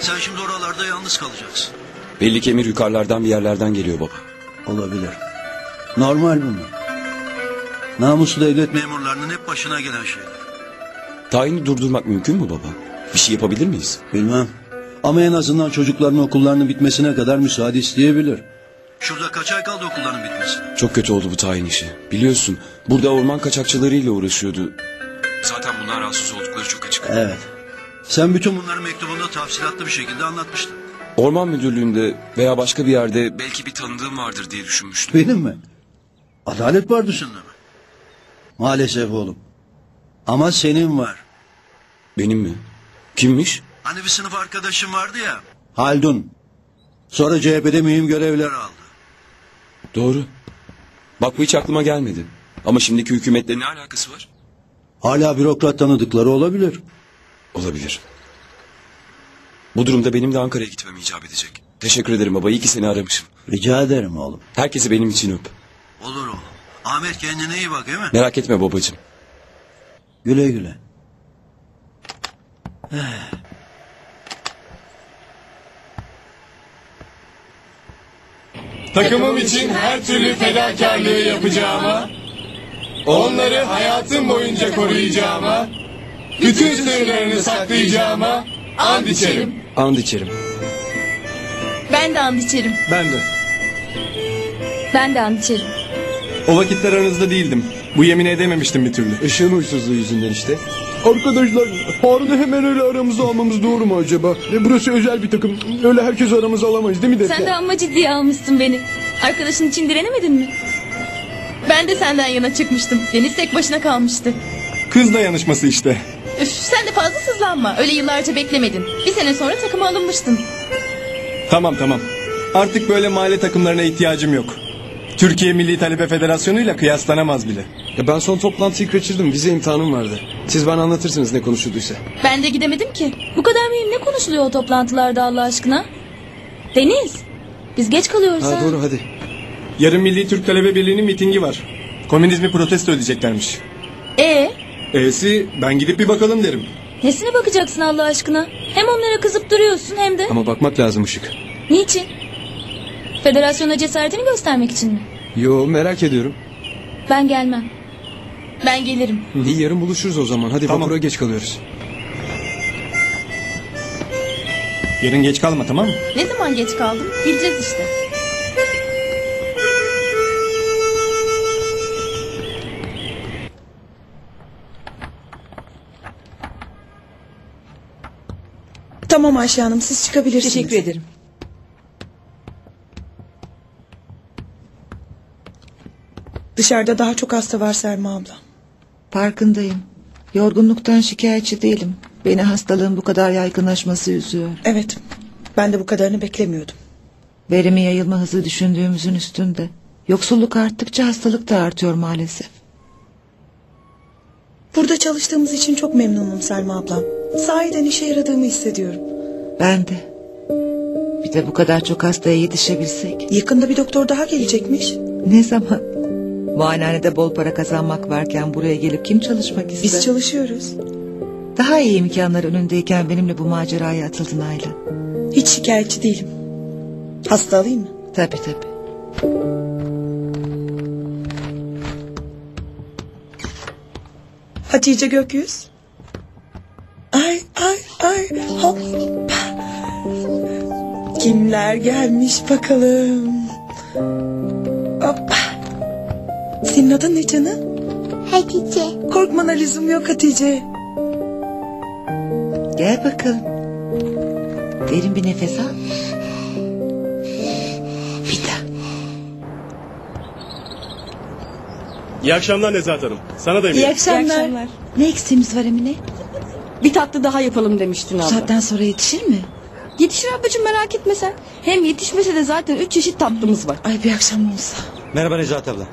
Sen şimdi oralarda yalnız kalacaksın. Belli ki emir yukarılardan bir yerlerden geliyor baba. Olabilir. Normal bunlar. Namuslu devlet memurlarının hep başına gelen şeyler. Tayini durdurmak mümkün mü baba? Bir şey yapabilir miyiz? Bilmem. Ama en azından çocukların okullarının bitmesine kadar müsaade isteyebilir. Şurada kaç ay kaldı okulların bitmesine? Çok kötü oldu bu tayin işi. Biliyorsun burada orman kaçakçılarıyla uğraşıyordu. Zaten bunlar rahatsız oldukları çok açık. Evet. Sen bütün bunları mektubunda tafsilatlı bir şekilde anlatmıştın. Orman müdürlüğünde veya başka bir yerde belki bir tanıdığım vardır diye düşünmüştüm. Benim mi? Adalet var dışında mı? Maalesef oğlum. Ama senin var. Benim mi? Kimmiş? Hani bir sınıf arkadaşın vardı ya. Haldun. Sonra CHP'de mühim görevler aldı. Doğru. Bak bu hiç aklıma gelmedi. Ama şimdiki hükümetle ne alakası var? Hala bürokrat tanıdıkları olabilir. Olabilir. Bu durumda benim de Ankara'ya gitmem icap edecek. Teşekkür ederim baba. İyi ki seni aramışım. Rica ederim oğlum. Herkesi benim için öp. Olur oğlum. Ahmet kendine iyi bak değil mi? Merak etme babacığım. Güle güle. Takımım için her türlü fedakarlığı yapacağıma, onları hayatım boyunca koruyacağıma, bütün sırlarını saklayacağıma and içerim. And içerim. Ben de and içerim. Ben de. Ben de and içerim. O vakitler aranızda değildim. Bu yemini edememiştim bir türlü. Işığın huysuzluğu yüzünden işte. Arkadaşlar Harun'u hemen öyle aramıza almamız doğru mu acaba? E, burası özel bir takım. Öyle herkes aramıza alamayız değil mi Defne? Sen de amma ciddiye almışsın beni. Arkadaşın için direnemedin mi? Ben de senden yana çıkmıştım. Deniz tek başına kalmıştı. Kız dayanışması işte. Üf, sen de fazla sızlanma. Öyle yıllarca beklemedin. Bir sene sonra takıma alınmıştın. Tamam tamam. Artık böyle mahalle takımlarına ihtiyacım yok. Türkiye Milli Talebe Federasyonu ile kıyaslanamaz bile. Ya ben son toplantıyı kaçırdım. Vize imtihanım vardı. Siz bana anlatırsınız ne konuşulduysa. Ben de gidemedim ki. Bu kadar mühim ne konuşuluyor o toplantılarda Allah aşkına? Deniz. Biz geç kalıyoruz ha. Ha doğru hadi. Yarın Milli Türk Talebe Birliği'nin mitingi var. Komünizmi protesto edeceklermiş. Ee, E'si ben gidip bir bakalım derim. nesine bakacaksın Allah aşkına? Hem onlara kızıp duruyorsun hem de... Ama bakmak lazım Işık. Niçin? Federasyona cesaretini göstermek için mi? Yo merak ediyorum. Ben gelmem. Ben gelirim. İyi yarın buluşuruz o zaman. Hadi Tamam. vapura geç kalıyoruz. Yarın geç kalma tamam mı? Ne zaman geç kaldım? Bileceğiz işte. Tamam Ayşe Hanım siz çıkabilirsiniz. Teşekkür ederim. Dışarıda daha çok hasta var Selma abla. Farkındayım. Yorgunluktan şikayetçi değilim. Beni hastalığın bu kadar yaygınlaşması üzüyor. Evet ben de bu kadarını beklemiyordum. Verimi yayılma hızı düşündüğümüzün üstünde. Yoksulluk arttıkça hastalık da artıyor maalesef. Burada çalıştığımız için çok memnunum Selma ablam. Sahiden işe yaradığımı hissediyorum. Ben de. Bir de bu kadar çok hastaya yetişebilsek. Yakında bir doktor daha gelecekmiş. Ne zaman? Muayenehanede bol para kazanmak varken buraya gelip kim çalışmak ister? Biz çalışıyoruz. Daha iyi imkanlar önündeyken benimle bu maceraya atıldın Ayla. Hiç şikayetçi değilim. Hasta alayım mı? Tabii tabii. Hatice Gökyüz. Ay ay ay hop. Kimler gelmiş bakalım. Hop. Senin adın ne canım? Hatice. Korkmana lüzum yok Hatice. Gel bakalım. Derin bir nefes al. Bir daha. İyi akşamlar Nezahat Hanım. Sana da İyi eminim. akşamlar. Ne eksiğimiz var Emine? Bir tatlı daha yapalım demiştin Bu abla. saatten sonra yetişir mi? Yetişir ablacığım merak etme sen. Hem yetişmese de zaten üç çeşit tatlımız var. Ay bir akşam olsa. Merhaba Nezahat abla.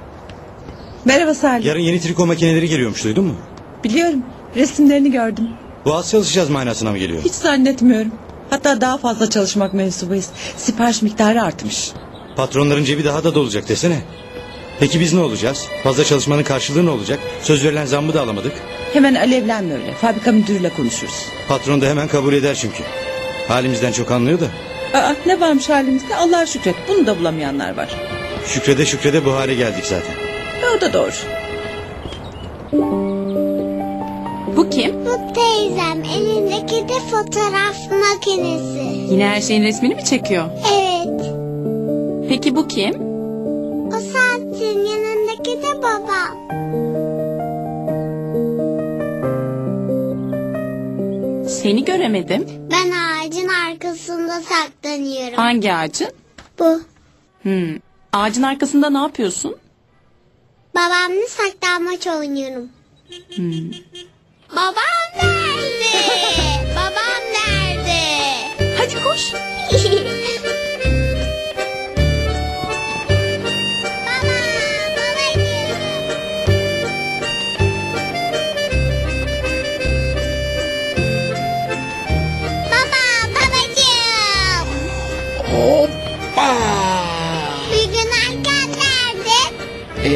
Merhaba Salih. Yarın yeni triko makineleri geliyormuş duydun mu? Biliyorum. Resimlerini gördüm. Bu az çalışacağız manasına mı geliyor? Hiç zannetmiyorum. Hatta daha fazla çalışmak mensubuyuz. Sipariş miktarı artmış. Patronların cebi daha da dolacak desene. Peki biz ne olacağız? Fazla çalışmanın karşılığı ne olacak? Söz verilen zammı da alamadık. Hemen alevlenme öyle. Fabrika müdürüyle konuşuruz. Patron da hemen kabul eder çünkü. Halimizden çok anlıyor da. Aa, ne varmış halimizde Allah'a şükret. Bunu da bulamayanlar var. Şükrede şükrede bu hale geldik zaten. E, o da doğru. Bu kim? Bu teyzem elindeki de fotoğraf makinesi. Yine her şeyin resmini mi çekiyor? Evet. Peki bu kim? Seni göremedim. Ben ağacın arkasında saklanıyorum. Hangi ağacın? Bu. Hmm. Ağacın arkasında ne yapıyorsun? Babamla saklanmaç oynuyorum. Hmm. Babam nerede? babam nerede? Hadi koş.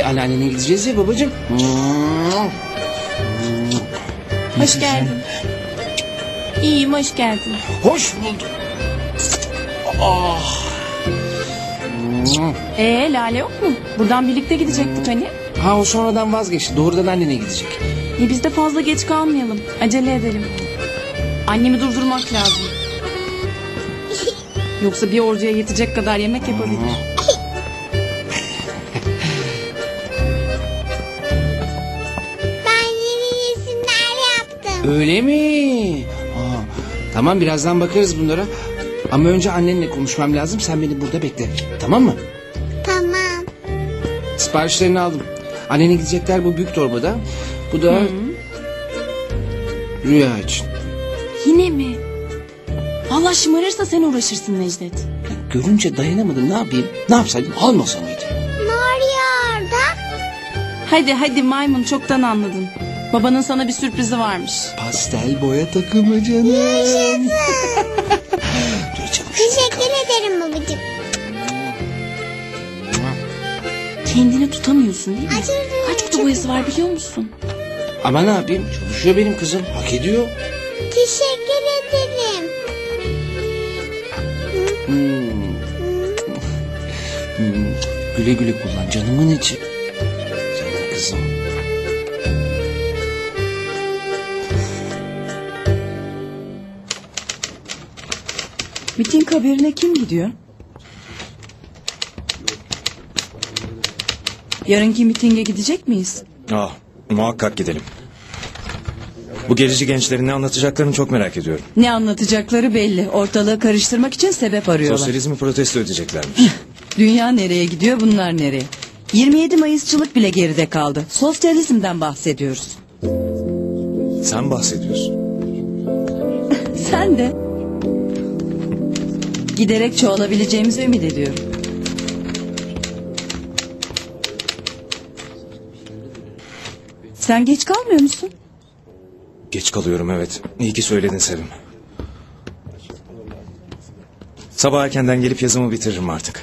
anneannene gideceğiz ya babacığım. Hoş geldin. İyiyim hoş geldin. Hoş bulduk. Ah. Ee Lale yok mu? Buradan birlikte gidecektik hani. Ha o sonradan vazgeçti. Doğrudan annene gidecek. E biz de fazla geç kalmayalım. Acele edelim. Annemi durdurmak lazım. Yoksa bir orduya yetecek kadar yemek yapabilir. Öyle mi? Aa, tamam birazdan bakarız bunlara. Ama önce annenle konuşmam lazım. Sen beni burada bekle. Tamam mı? Tamam. Siparişlerini aldım. Annene gidecekler bu büyük torbada. Bu da Rüya için. Yine mi? Allah şımarırsa sen uğraşırsın Necdet. Görünce dayanamadım. Ne yapayım? Ne yapsaydım? Almasa mıydım? Ne oluyor orada? Hadi hadi maymun çoktan anladın. Babanın sana bir sürprizi varmış. Pastel boya takımı canım. Dur canım. Teşekkür ederim babacığım. Kendini tutamıyorsun değil mi? Dur, Kaç kutu boyası var biliyor musun? Ama ne yapayım? Çalışıyor benim kızım. Hak ediyor. Teşekkür ederim. Hmm. Hmm. Güle güle kullan canımın içi. Miting haberine kim gidiyor? Yarınki mitinge gidecek miyiz? Ah, muhakkak gidelim. Bu gerici gençlerin ne anlatacaklarını çok merak ediyorum. Ne anlatacakları belli. Ortalığı karıştırmak için sebep arıyorlar. Sosyalizmi protesto edeceklermiş. Dünya nereye gidiyor bunlar nereye? 27 Mayısçılık bile geride kaldı. Sosyalizmden bahsediyoruz. Sen bahsediyorsun. Sen de. Giderek çoğalabileceğimizi ümit ediyorum. Sen geç kalmıyor musun? Geç kalıyorum evet. İyi ki söyledin Sevim. Sabah erkenden gelip yazımı bitiririm artık.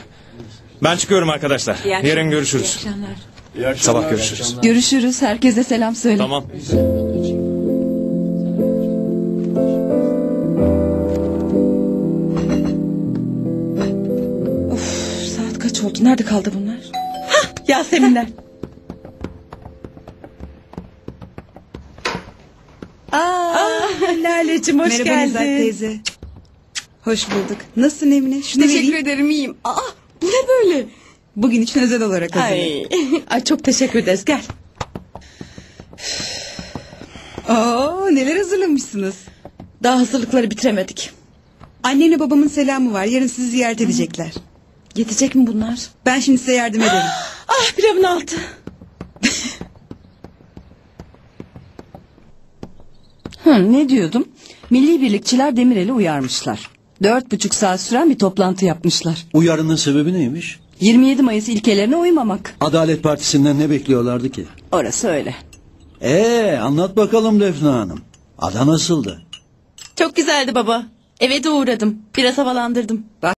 Ben çıkıyorum arkadaşlar. Yarın görüşürüz. Sabah görüşürüz. Görüşürüz. Herkese selam söyle. Tamam. Nerede kaldı bunlar? Hah Yaseminler. Aa, Lale'cim hoş Merhaba geldin. Nezahat teyze. Hoş bulduk. Nasılsın Emine? Şunu Teşekkür vereyim. ederim iyiyim. Aa, bu ne böyle? Bugün için özel olarak hazırladım. Ay. Ay çok teşekkür ederiz. Gel. Oo, neler hazırlamışsınız. Daha hazırlıkları bitiremedik. Annemle babamın selamı var. Yarın sizi ziyaret edecekler. Yetecek mi bunlar? Ben şimdi size yardım ederim. Ah pilavın altı. Hı, ne diyordum? Milli birlikçiler Demirel'i uyarmışlar. Dört buçuk saat süren bir toplantı yapmışlar. Uyarının sebebi neymiş? 27 Mayıs ilkelerine uymamak. Adalet Partisi'nden ne bekliyorlardı ki? Orası öyle. Ee, anlat bakalım Defne Hanım. Ada nasıldı? Çok güzeldi baba. Eve de uğradım. Biraz havalandırdım. Bak